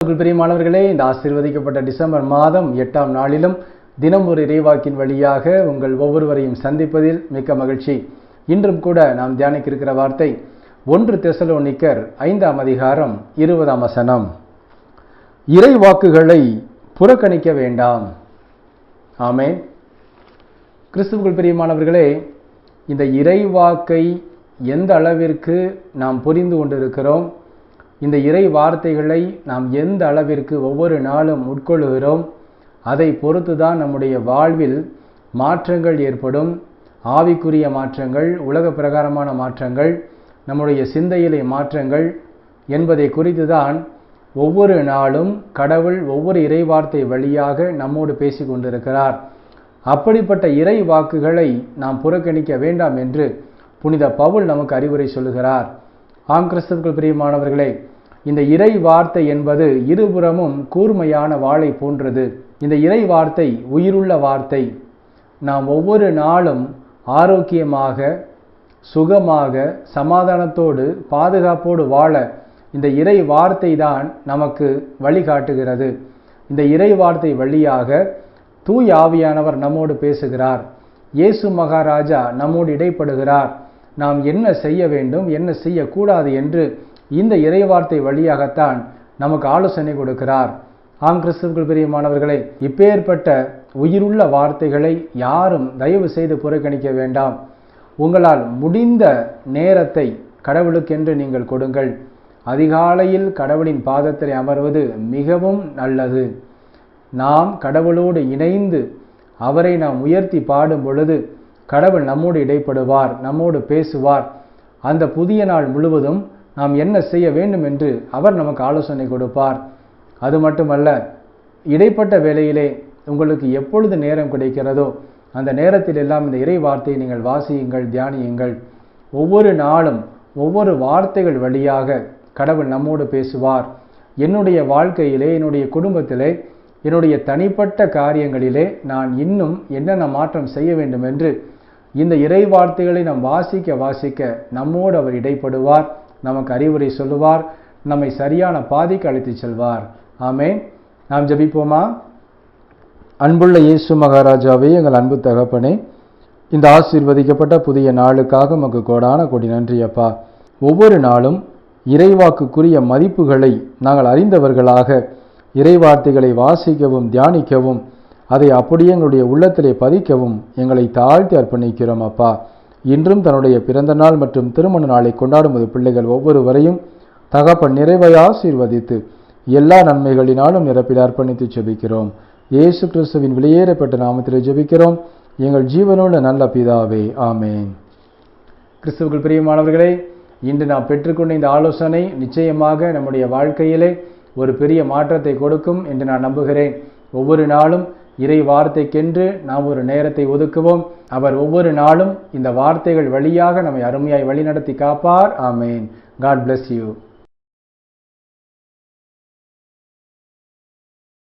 பெரிய பிரியமானவர்களே இந்த ஆசீர்வதிக்கப்பட்ட டிசம்பர் மாதம் எட்டாம் நாளிலும் தினம் ஒரு இறைவாக்கின் வழியாக உங்கள் ஒவ்வொருவரையும் சந்திப்பதில் மிக்க மகிழ்ச்சி. இன்றும் கூட நாம் தியானிக்க இருக்கிற வார்த்தை ஒன்று தெசலோனிக்கர் ஐந்தாம் அதிகாரம் இருபதாம் வசனம். இறை வாக்குகளை புறக்கணிக்க வேண்டாம். ஆமே கிறிஸ்துவுக்குள் பிரியமானவர்களே இந்த இறைவாக்கை எந்த அளவிற்கு நாம் புரிந்து கொண்டிருக்கிறோம் இந்த இறை வார்த்தைகளை நாம் எந்த அளவிற்கு ஒவ்வொரு நாளும் உட்கொள்கிறோம் அதை பொறுத்து தான் நம்முடைய வாழ்வில் மாற்றங்கள் ஏற்படும். ஆவிக்குரிய மாற்றங்கள் உலக பிரகாரமான மாற்றங்கள் நம்முடைய சிந்தையிலே மாற்றங்கள் என்பதை குறித்து தான் ஒவ்வொரு நாளும் கடவுள் ஒவ்வொரு இறை வார்த்தை வழியாக நம்மோடு பேசி கொண்டிருக்கிறார். அப்படிப்பட்ட இறை வாக்குகளை நாம் புறக்கணிக்க வேண்டாம் என்று புனித பவுல் நமக்கு அறிவுரை சொல்லுகிறார். ஆம் கிறிஸ்தவர்கள் பிரியமானவர்களே இந்த இறை வார்த்தை என்பது இருபுறமும் கூர்மையான வாளை போன்றது. இந்த இறை வார்த்தை உயிருள்ள வார்த்தை. நாம் ஒவ்வொரு நாளும் ஆரோக்கியமாக சுகமாக சமாதானத்தோடு பாதுகாப்போடு வாழ இந்த இறை வார்த்தை தான் நமக்கு வழிகாட்டுகிறது. இந்த இறை வார்த்தை வழியாக தூய் ஆவியானவர் நம்மோடு பேசுகிறார். இயேசு மகாராஜா நம்மோடு இடைப்படுகிறார். நாம் என்ன செய்ய வேண்டும் என்ன செய்யக்கூடாது என்று இந்த இறைவார்த்தை வழியாகத்தான் நமக்கு ஆலோசனை கொடுக்கிறார். ஆம் கிறிஸ்துவுக்குள் பிரியமானவர்களே இப்பேற்பட்ட உயிருள்ள வார்த்தைகளை யாரும் தயவு செய்து புறக்கணிக்க வேண்டாம். உங்களால் முடிந்த நேரத்தை கடவுளுக்கென்று நீங்கள் கொடுங்கள். அதிகாலையில் கடவுளின் பாதத்தில் அமர்வது மிகவும் நல்லது. நாம் கடவுளோடு இணைந்து அவரை நாம் உயர்த்தி பாடும் பொழுது கடவுள் நம்மோடு இடைப்படுவார் நம்மோடு பேசுவார். அந்த புதிய நாள் முழுவதும் நாம் என்ன செய்ய வேண்டும் என்று அவர் நமக்கு ஆலோசனை கொடுப்பார். அது மட்டுமல்ல இடைப்பட்ட வேலையிலே உங்களுக்கு எப்பொழுது நேரம் கிடைக்கிறதோ அந்த நேரத்தில் எல்லாம் இந்த இறை வார்த்தையை நீங்கள் வாசியுங்கள் தியானியுங்கள். ஒவ்வொரு நாளும் ஒவ்வொரு வார்த்தைகள் வழியாக கடவுள் நம்மோடு பேசுவார். என்னுடைய வாழ்க்கையிலே என்னுடைய குடும்பத்திலே என்னுடைய தனிப்பட்ட காரியங்களிலே நான் இன்னும் என்னென்ன மாற்றம் செய்ய வேண்டும் என்று இந்த இறை வார்த்தைகளை நாம் வாசிக்க வாசிக்க நம்மோடு அவர் இடைப்படுவார். நமக்கு அறிவுரை சொல்லுவார் நம்மை சரியான பாதைக்கு அழைத்து செல்வார். ஆமே நாம் ஜபிப்போமா? அன்புள்ள இயேசு மகாராஜாவே எங்கள் அன்பு தகப்பனே இந்த ஆசீர்வதிக்கப்பட்ட புதிய நாளுக்காக நமக்கு கோடான கொடி நன்றி அப்பா. ஒவ்வொரு நாளும் இறைவாக்குக்குரிய மதிப்புகளை நாங்கள் அறிந்தவர்களாக இறைவார்த்தைகளை வாசிக்கவும் தியானிக்கவும் அதை அப்படியே எங்களுடைய உள்ளத்திலே பதிக்கவும் எங்களை தாழ்த்தி அர்ப்பணிக்கிறோம் அப்பா. இன்றும் தன்னுடைய பிறந்த நாள் மற்றும் திருமண நாளை கொண்டாடும் பிள்ளைகள் ஒவ்வொருவரையும் தகப்பன் நிறைவை ஆசீர்வதித்து எல்லா நன்மைகளினாலும் நிரப்பில் அர்ப்பணித்து ஜெபிக்கிறோம். இயேசு கிறிஸ்துவின் வெளியேறப்பட்ட நாமத்தில் ஜெபிக்கிறோம். எங்கள் ஜீவனுள்ள நல்ல பிதாவே ஆமேன். கிறிஸ்துவுக்குள் பிரியமானவர்களே இன்று நாம் பெற்றுக்கொண்ட இந்த ஆலோசனை நிச்சயமாக நம்முடைய வாழ்க்கையிலே ஒரு பெரிய மாற்றத்தை கொடுக்கும் என்று நான் நம்புகிறேன். ஒவ்வொரு நாளும் இறை வார்த்தைக்கென்று நாம் ஒரு நேரத்தை ஒதுக்குவோம். அவர் ஒவ்வொரு நாளும் இந்த வார்த்தைகள் வழியாக நம்மை அருமையாய் வழிநடத்தி காப்பார். ஆமேன். God bless you